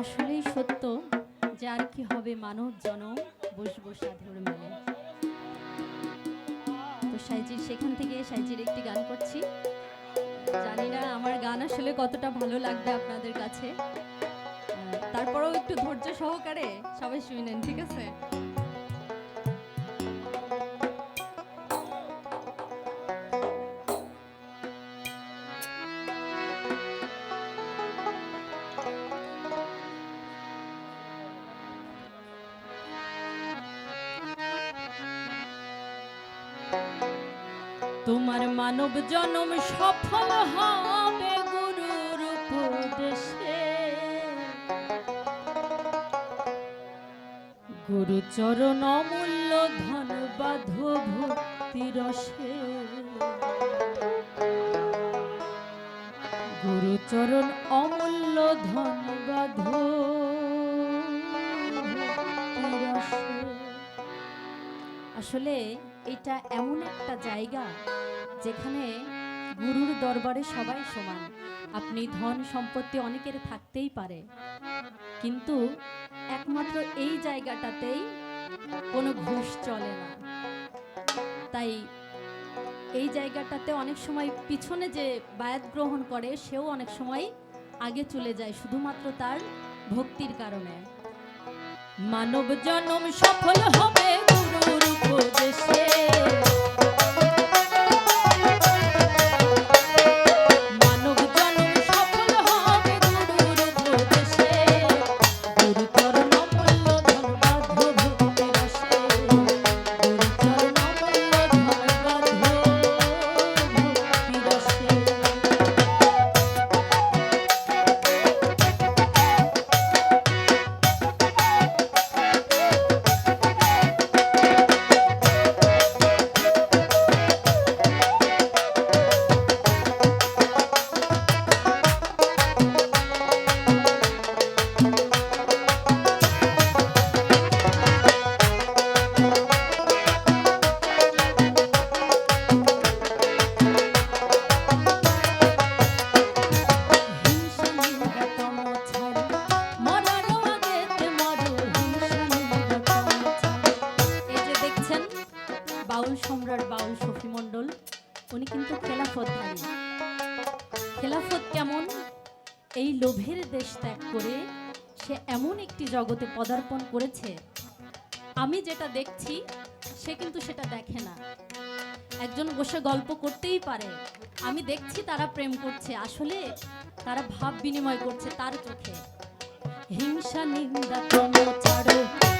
আসলেই সত্য যে আর কি হবে মানব জনম, বসব সাধুর মেলে। তো সাইজির সেখান থেকে সাইজির একটি গান করছি। জানি না আমার গান আসলে কতটা ভালো লাগবে আপনাদের কাছে। তারপরেও একটু ধৈর্য সহকারে সবাই শুনেন ঠিক আছে? তোমার মানব জনম সফল হবে গুরুর উপদেশে। গুরু চরণ অমূল্য ধন বাধ ভক্তি রসে। গুরু চরণ অমূল্য ধন বাধ আসলে এটা এমন একটা জায়গা যেখানে গুরুর দরবারে সবাই সমান। আপনি ধন সম্পত্তি অনেকের থাকতেই পারে। কিন্তু একমাত্র এই জায়গাটাতেই কোনো ঘুষ চলে না। তাই এই জায়গাটাতে অনেক সময় পিছনে যে বায়াত গ্রহণ করে, সেও অনেক সময় আগে চলে যায় শুধুমাত্র তার ভক্তির কারণে। মানব জনম সফল হবে গুরুর উপদেশে উনি কিন্তু খেলাফতধারী খেলাফত কেমন? এই লোভের দেশ ত্যাগ করে সে এমন একটি জগতে পদার্পণ করেছে। আমি যেটা দেখছি, সে কিন্তু সেটা দেখে না। একজন বসে গল্প করতেই পারে। আমি দেখছি তারা প্রেম করছে। আসলে তারা ভাব বিনিময় করছে তার চোখে। হিংসা নিন্দা ছাড়ো।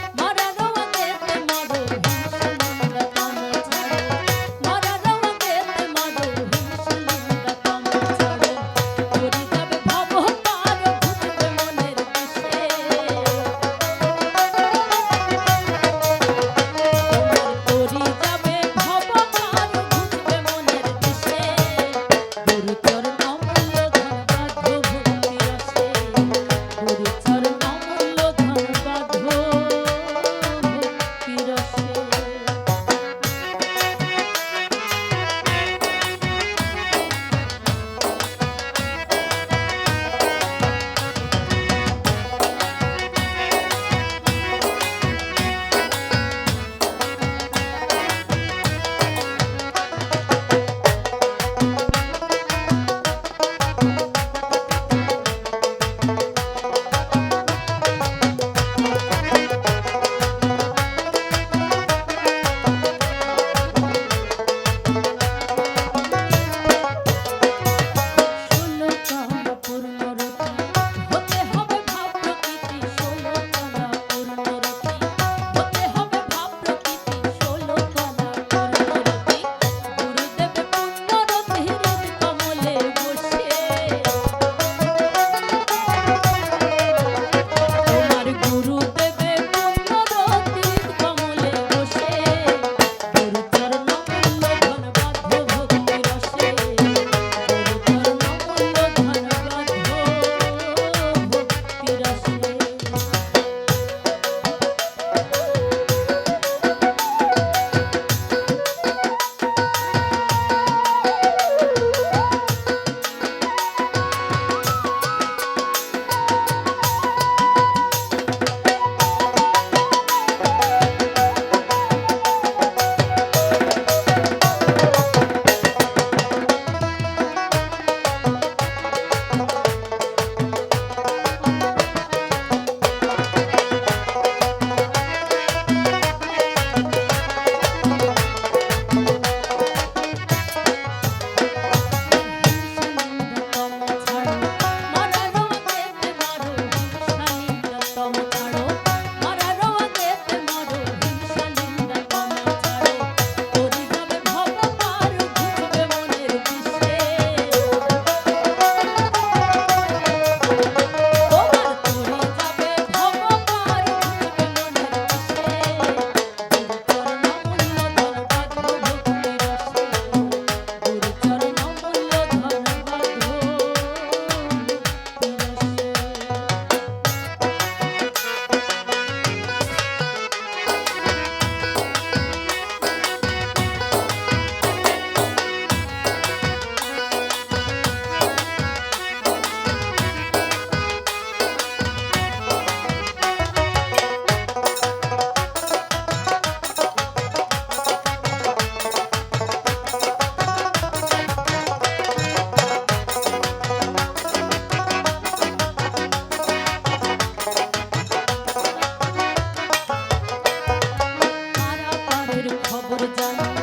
খবর জান।